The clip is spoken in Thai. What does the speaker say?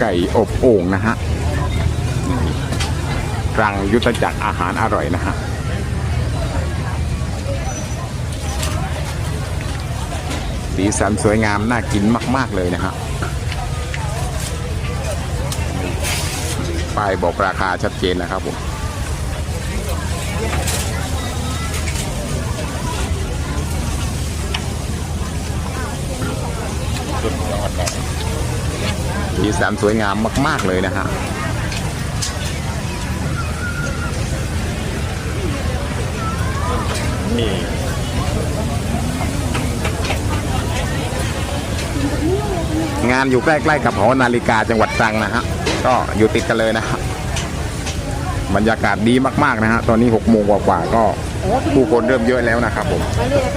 ไก่อบโอ่งนะฮะรังยุทธจักรอาหารอร่อยนะฮะสีสันสวยงาม น่ากินมาก ๆ เลยนะฮะป้ายบอกราคาชัดเจนนะครับผมสี สันสวยงามมาก ๆ เลยนะฮะนี่งานอยู่ใกล้ๆกับหอนาฬิกาจังหวัดตรังนะฮะ ก็อยู่ติดกันเลยนะฮะบรรยากาศดีมากๆนะฮะ ตอนนี้6โมงกว่าๆก็ผู้คนเริ่มเยอะแล้วนะครับผมไปเลย